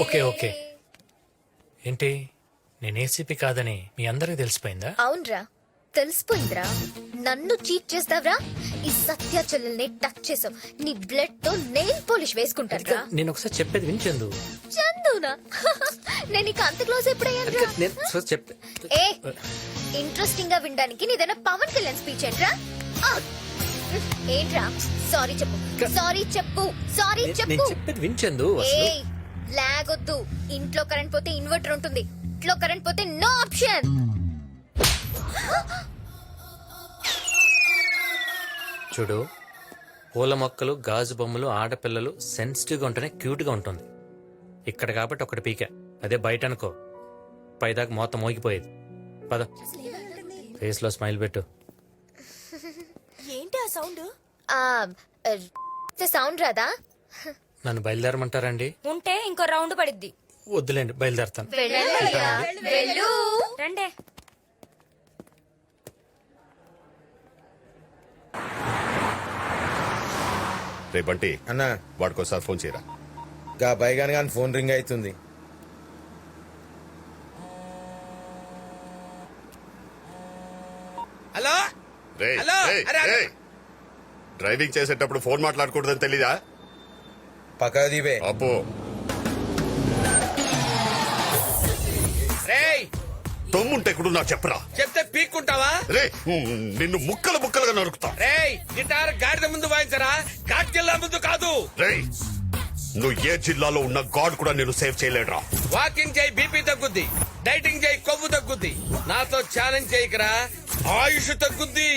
Okay okay. ఏంటి నేను ACP కాదని మీ అందరికి తెలిసిపోయిందా? అవునరా తెలిసిపోయిందిరా. నన్ను చీట్ చేస్తావరా? ఈ సత్యాచల్ని టచ్ చేసావు. నీ బ్లడ్తో నెయిల్ పాలిష్ వేసుకుంటాను నేను ఒకసారి చెప్పేది వినిచెందు చందునా? నేను ఇక అంత క్లోజ్ ఎప్పుడయ్యాను ఏ ఇంట్రెస్టింగ్గా వినడానికి నీదైనా పవన్ కళ్యాణ్ స్పీచ్ ఏంట్రా? సారీ చెప్పు. సారీ చెప్పు. సారీ నేను చెప్పు. చెప్పేది వినిచెందు ఏ అసలు లాగొద్దు. ఇంట్లో కరెంట్ పోతే ఇన్వర్టర్ ఉంటుంది. ఇంట్లో కరెంట్ పోతే నో ఆప్షన్ చూడు పూల మొక్కలు గాజు బొమ్మలు ఆడపిల్లలు సెన్సిటివ్గా ఉంటేనే క్యూట్గా ఉంటుంది. ఇక్కడ కాబట్టి ఒకటి పీక. అదే బయట అనుకో. పైదాకా మోత మోగిపోయేది. పద. ఫేస్లో స్మైల్ పెట్టు. ఏంటి ఆ సౌండ్ సౌండ్ రాదా? నన్ను బయలుదేరమంటారండి? ఉంటే ఇంకో రౌండ్ పడిద్ది. వద్దులేండి బయలుదేరతాను. రండే. రే బంటి అన్న. వాడికోసారి ఫోన్ చేయరా. గా బైగాన్ గాని ఫోన్ రింగ్ అవుతుంది హలో? హలో. డ్రైవింగ్ చేసేటప్పుడు ఫోన్ మాట్లాడకూడదని తెలీదా? పక్క దీపే అబ్బో. రేయ్! తమ్ముంటే కూడా నాకు చెప్పరా? చెప్తే పీక్కుంటావా? రే నిన్ను ముక్కలు ముక్కలుగా నరుకుతా. రేయ్ గిటార్ గాడిద ముందు వాయించరా? ఘాట్ జిల్లా ముందు కాదు. రే నువ్వు ఏ జిల్లాలో ఉన్న గాడ్ కూడా నేను సేవ్ చేయలేడురా. వాకింగ్ చేయి బీపీ తగ్గుద్ది. డైటింగ్ చేయి కొవ్వు తగ్గుద్ది. నాతో ఛాలెంజ్ చేయకరా? ఆయుష్ తగ్గుద్ది.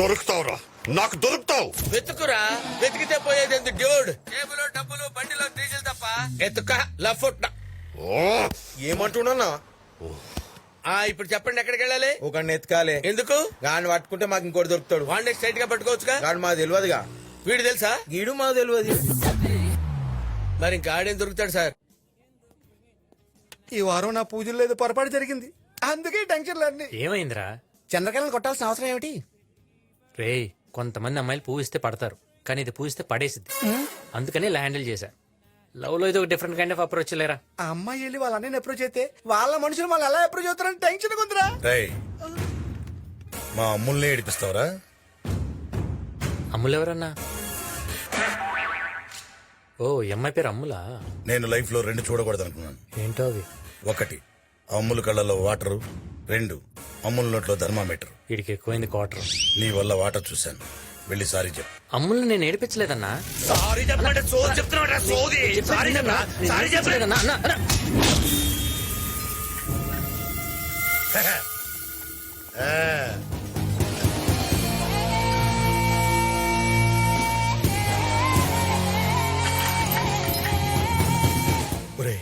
దొరుకుతావురా. నాకు దొరుకుతావు. వెతుకురా. వెతికితే పోయేది ఎందుకు డ్యూడ్ టేబుల్ డబ్బులు బండిలో డీజిల్ తప్ప ఎత్తుక లఫుట్ ఓ. ఏమంటున్నా ఆ ఇప్పుడు చెప్పండి ఎక్కడికి వెళ్ళాలి? ఒక ఎత్కాలే ఎందుకు? గాని పట్టుకుంటే మాకు ఇంకోటి దొరుకుతాడు. వాడిని స్ట్రైట్గా పట్టుకోవచ్చుగా? గాడు మాకు తెలియదుగా వీడు తెలుసా? గీడు మాకు తెలియదు మరి ఇంకా ఆడేం దొరుకుతాడు సార్? ఈ వారం నా పూజలు లేదు పొరపాటు జరిగింది. అందుకే టెన్షన్లు అన్ని ఏమైందిరా? చంద్రకళను కొట్టాల్సిన అవసరం ఏమిటి? రేయ్ కొంతమంది అమ్మాయిలు పూవిస్తే పడతారు. కానీ ఇది పూవిస్తే పడేసిద్ది. అందుకని ఇలా హ్యాండిల్ చేశా. లవ్లో ఇది ఒక డిఫరెంట్ కైండ్ ఆఫ్ అప్రోచ్ లేరా? ఆ అమ్మాయి వెళ్ళి వాళ్ళ అన్నయ్యని అప్రోచ్ అయితే వాళ్ళ మనుషులు వాళ్ళు ఎలా అప్రోచ్ అవుతారని టెన్షన్ ఉందిరా. రేయ్ మా అమ్ముల్ని ఏడిపిస్తావరా? అమ్ములు ఎవరన్నా? ఓ ఈ అమ్మాయి పేరు అమ్ములా? నేను లైఫ్లో రెండు చూడకూడదు అనుకున్నాను ఏంటో అవి? ఒకటి అమ్ముల కళ్ళలో వాటరు రెండు అమ్ముల నోట్లో థర్మామీటర్. వీడికి ఎక్కువైంది క్వార్టర్ నీ వల్ల వాటర్ చూశాను. వెళ్ళి సారీ చెప్పు. అమ్ముల్ని నేను ఏడిపించలేదన్నా? సారీ చెప్పండి సోది చెప్తున్నా సోది. సారీ చెప్పరా? సారీ ఏడిపించలేదన్నా. అన్నా. ఒరే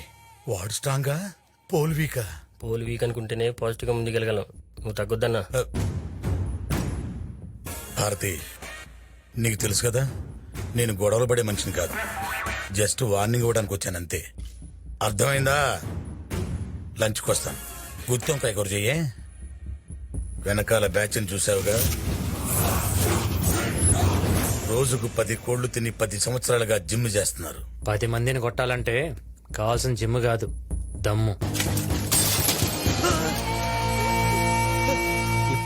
వాడు స్ట్రాంగా పోల్ పోల్ వీక్ అనుకుంటేనే పాజిటివ్గా ముందుకెళ్ళగలం. నువ్వు తగ్గొద్దన్నా. భారతి నీకు తెలుసు కదా నేను గొడవలు పడే మనిషిని కాదు. జస్ట్ వార్నింగ్ ఇవ్వడానికి వచ్చాను అంతే. అర్థమైందా? లంచ్కి వస్తాను. గుత్తంకాయ కూర చెయ్యే. వెనకాల బ్యాచ్ని చూసావుగా? రోజుకు పది కోళ్ళు తిని పది సంవత్సరాలుగా జిమ్ చేస్తున్నారు. పది మందిని కొట్టాలంటే కావాల్సిన జిమ్ కాదు దమ్ము.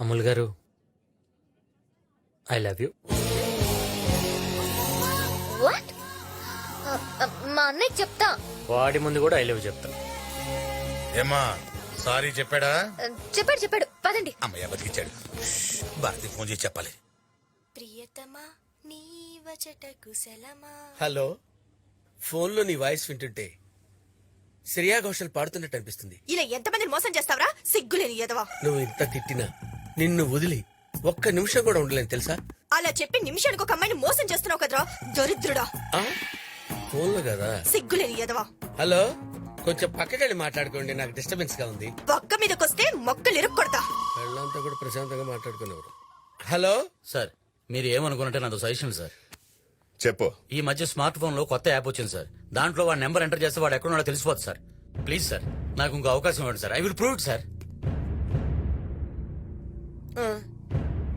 అమ్ముల్ గారు ఐ లవ్ యూ. వాట్ మా అన్నయ్య చెప్తా. వాడి ముందు కూడా ఐ లవ్ చెప్తా. ఏమా సారీ చెప్పాడా? చెప్పాడు చెప్పాడు. పదండి. అమ్మయ్య బతికిచ్చాడు. భారతి ఫోన్ చేసి చెప్పాలి. ప్రియతమా నీవచట కుశలమా? హలో ఫోన్లో నీ వాయిస్ వింటుంటే శ్రేయా ఘోషల్ పాడుతున్నట్టు అనిపిస్తుంది. ఇలా ఎంతమంది మోసం చేస్తావరా? సిగ్గులేని ఎదవా నువ్వు ఇంత తిట్టినా నిన్ను వదిలి ఒక్క నిమిషం కూడా ఉండలేను తెలుసా? అలా చెప్పి నిమిషానికి ఒక అమ్మాయిని మోసం చేస్తున్నావు కదరా దరిద్రుడా? ఫోన్లో కదా? సిగ్గులేని ఎదవా హలో? కొంచెం పక్కకెళ్ళి మాట్లాడుకోండి నాకు డిస్టర్బెన్స్గా ఉంది. పక్క మీదకొస్తే మొక్కలు ఇరుక్కొడతా. వాళ్ళంతా కూడా ప్రశాంతంగా మాట్లాడుకునేవారు. హలో? సార్ మీరు ఏమనుకున్నట్టే నాతో సజెషన్ సార్. చెప్పు. ఈ మధ్య స్మార్ట్ ఫోన్లో కొత్త యాప్ వచ్చింది సార్. దాంట్లో వాడి నెంబర్ ఎంటర్ చేస్తే వాడు ఎక్కడున్నాడో తెలిసిపోతుంది సార్. ప్లీజ్ సార్ నాకు ఇంకో అవకాశం ఇవ్వండి sir. I will prove it sir.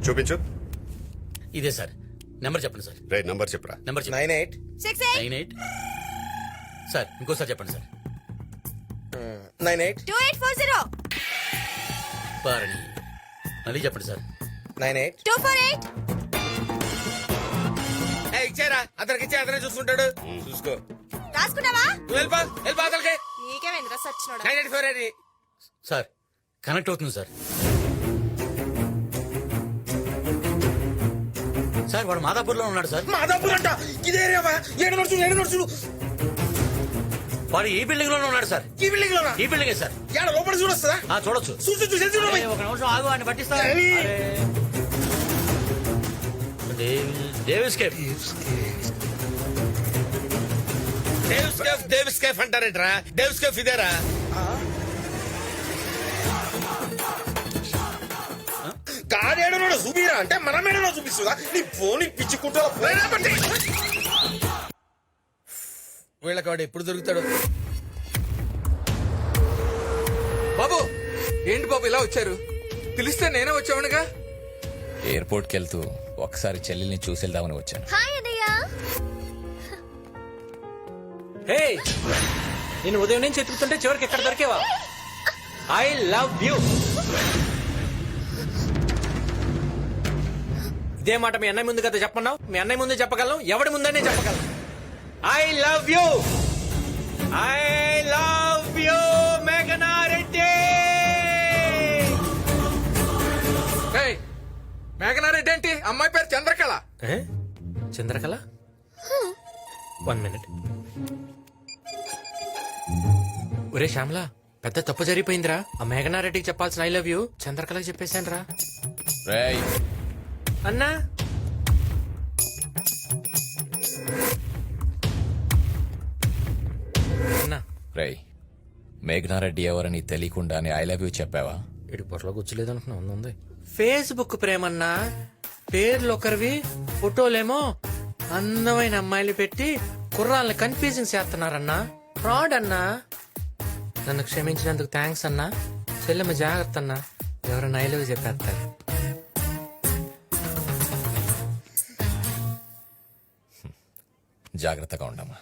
చూపించు. ఇదే సార్. నెంబర్ చెప్పండి సార్. రే నంబర్ చెప్పురా. Number nine eight. Six nine eight. Sir ఇంకోసారి చెప్పండి sir. Nine eight. Two eight four zero. పారణి. మళ్ళీ చెప్పండి sir. Nine eight. Two four eight. ఇచ్చారా. అతనికి ఇచ్చే అతనే చూసుకుంటాడు. చూసుకో. రాసుకున్నావా? నువ్వు వెళ్ళిపో వెళ్ళిపో అతనికి. నీకేమైందిరా సచ్చినోడా? Nine eight four eight. Sir connect అవుతుంది సార్. సార్ వాడు మాదాపూర్లో ఉన్నాడు సార్. మాదాపూర్ అంట? ఇదే ఏరియా ఏడు నడుచుడు ఏడు నడుచుడు వాడు ఈ బిల్డింగ్లోనే ఉన్నాడు సార్. ఈ బిల్డింగ్ లోనా ఈ బిల్డింగే సార్. ఏడ లోపల చూడొస్తుందా? ఆ, చూడొచ్చు. చూసి చూసి చూడ అరే, ఒక నిమిషం ఆగు వాడిని పట్టిస్తా Davis cape Davis cafe Davis cafe అంటారేంట్రా? Davis cafe ఇదేరా? గాడేడనో చూపిరా? అంటే మనమేడనో చూపిస్తుందా? నీ ఫోన్ పిచ్చుకుంటా వీళ్ళకి వాడు ఎప్పుడు దొరుకుతాడు. బాబు ఏంటి బాబు ఇలా వచ్చారు? పిలిస్తే నేనే వచ్చావునుగా ఎయిర్పోర్ట్కి వెళ్తూ ఒకసారి చెల్లెల్ని చూసి వెళ్దామని వచ్చాను. హాయ్ అన్నయ్య. హే నేను ఉదయం నుంచి ఎత్తుకుతుంటే చివరికి ఎక్కడ దొరికేవా? ఐ లవ్ యూ ఇదే మాట మీ అన్నయ్య ముందు కదా చెప్పన్నావు? మీ అన్నయ్య ముందు చెప్పగలను ఎవడి ముందనే చెప్పగలను. I love you I love you మేఘనా రెడ్డి ఏయ్, మేఘనారెడ్డి ఏంటి? అమ్మాయి పేరు చంద్రకళ. ఏ? చంద్రకళ? వన్ మినిట్ ఒరే శ్యామల పెద్ద తప్పు జరిగిపోయిందిరా. ఆ మేఘనారెడ్డికి చెప్పాల్సిన ఐ లవ్ యూ చంద్రకళకి చెప్పేశాను రా రేయ్ అన్నా? అన్నా. రేయ్ మేఘనారెడ్డి ఎవరని తెలియకుండానే ఐ లవ్ యూ చెప్పావా? ఇటు పొరలో కూర్చోలేదు అనుకున్నా ఉంది. ఫేస్బుక్ ప్రేమన్నా? పేర్లు ఒకరివి ఫోటోలేమో? అందమైన అమ్మాయిలు పెట్టి కుర్రాళ్ళని కన్ఫ్యూజింగ్ చేస్తున్నారన్నా? ఫ్రాడ్ అన్నా? నన్ను క్షమించినందుకు థ్యాంక్స్ అన్నా? చెల్లెమ్మ జాగ్రత్త అన్నా? ఎవరైనా ఐలవ్ చెప్పేస్తారు. జాగ్రత్తగా ఉండమ్మా.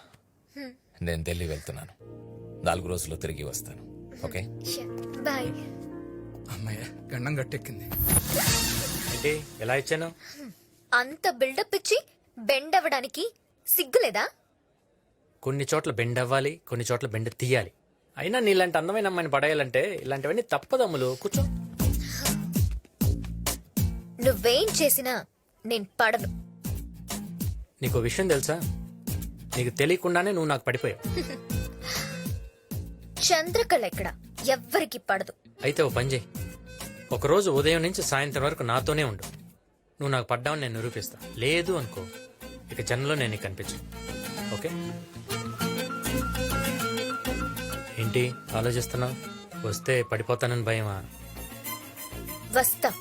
నేను ఢిల్లీ వెళ్తున్నాను. నాలుగు రోజుల్లో తిరిగి వస్తాను. ఓకే? బాయ్ అమ్మయ్య గండం గట్టెక్కింది. ఏంటి? ఎలా ఇచ్చాను? అంత బిల్డప్ ఇచ్చి బెండ్ అవ్వడానికి సిగ్గులేదా? కొన్ని చోట్ల బెండ్ అవ్వాలి కొన్ని చోట్ల బెండ్ తీయాలి. అయినా నీలాంటి అందమైన అమ్మాయిని పడేయాలంటే ఇలాంటివన్నీ తప్పదమ్ములు కూర్చో. నువ్వేం చేసినా నేను పడను. నీకు విషయం తెలుసా? నీకు తెలియకుండానే నువ్వు నాకు పడిపోయావు. చంద్రకళ ఎక్కడ? ఎవ్వరికి పడదు. అయితే ఓ పని చేయి. ఒకరోజు ఉదయం నుంచి సాయంత్రం వరకు నాతోనే ఉండు. నువ్వు నాకు పడ్డావని నేను నిరూపిస్తా. లేదు అనుకో. ఇక జన్మలో నేను నీకు కనిపించు ఓకే? ఏంటి ఆలోచిస్తున్నావు? వస్తే పడిపోతానని భయమా? వస్తా.